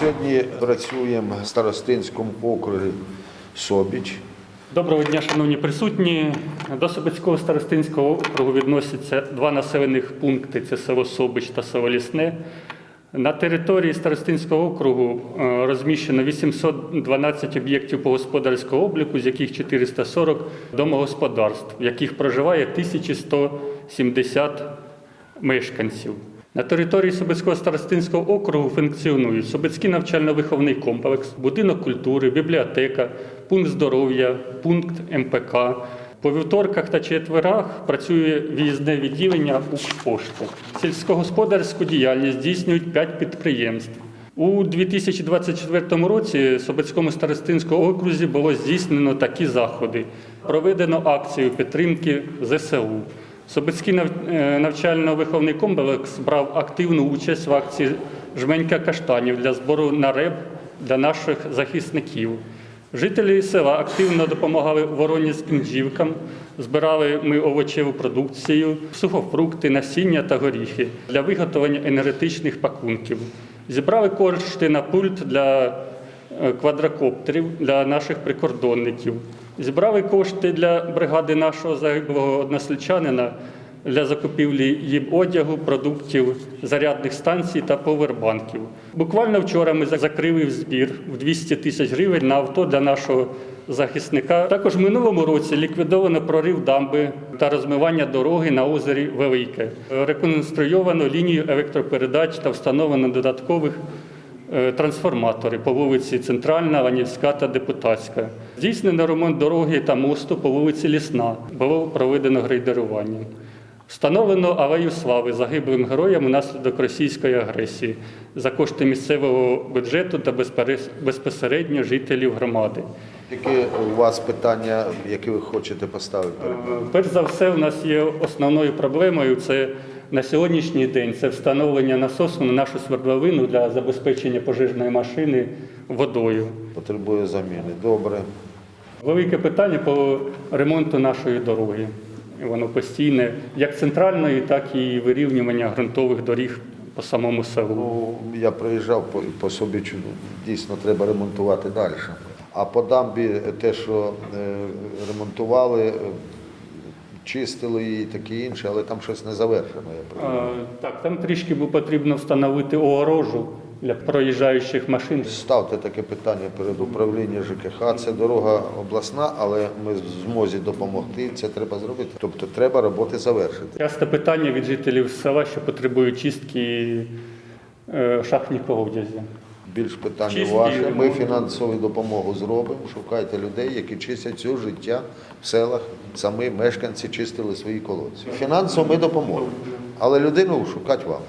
Сьогодні працюємо в Старостинському округі Собіч. Доброго дня, шановні присутні. До Собицького старостинського округу відносяться два населених пункти: це село Собич та село Лісне. На території Старостинського округу е, розміщено 812 об'єктів по господарського обліку, з яких 440 домогосподарств, в яких проживає 1170 мешканців. На території Собицького старостинського округу функціонують Собицький навчально-виховний комплекс, будинок культури, бібліотека, пункт здоров'я, пункт МПК. По вівторках та четверах працює в'їзне відділення Укрпошти. Сільськогосподарську діяльність здійснюють 5 підприємств. У 2024 році в Собицькому старостинському окрузі було здійснено такі заходи. Проведено акцію підтримки ЗСУ. Собицький е, навчально-виховний комплекс брав активну участь в акції Жменька каштанів для збору на реп для наших захисників. Жителі села активно допомагали воронівським жівкам, збирали ми овочеву продукцію, сухофрукти, насіння та горіхи для виготовлення енергетичних пакунків. Зібрали кошти на пульт для е, квадрокоптерів для наших прикордонників. Зібрали кошти для бригади нашого загиблого односельчанина для закупівлі їм одягу, продуктів, зарядних станцій та повербанків. Буквально вчора ми закрили збір в 200 тисяч гривень на авто для нашого захисника. Також в минулому році ліквідовано прорив дамби та розмивання дороги на озері Велике. Реконструйовано лінію електропередач та встановлено додаткових трансформатори по вулиці Центральна, Ланівська та Депутатська. Здійснено ремонт дороги та мосту по вулиці Лісна. Було проведено грейдерування. Встановлено алею слави загиблим героям унаслідок російської агресії за кошти місцевого бюджету та безпосередньо жителів громади. Які у вас питання, які ви хочете поставити? Е, Перш за все, у нас є основною проблемою це на сьогоднішній день це встановлення насосу на нашу свердловину для забезпечення пожежної машини водою. Потребує заміни. Добре. Велике питання по ремонту нашої дороги. Воно постійне, як центральної, так і вирівнювання ґрунтових доріг по самому селу. Ну, я приїжджав по, по Собічу, дійсно треба ремонтувати далі. А по дамбі те, що е, ремонтували, чистили її таке інше, але там щось не завершено. Я А, так, там трішки бо потрібно встановити огорожу для проїжджаючих машин. Ставте таке питання перед управлінням ЖКХ. Це дорога обласна, але ми в змозі допомогти. Це треба зробити. Тобто треба роботи завершити. Часто питання від жителів села, що потребують чистки е, шахтні колодязі. Більш питання Чисті ваше. Ми фінансову допомогу зробимо. Шукайте людей, які чистять цю життя в селах. Самі мешканці чистили свої колодці. Фінансово ми допоможемо, але людину шукати вам.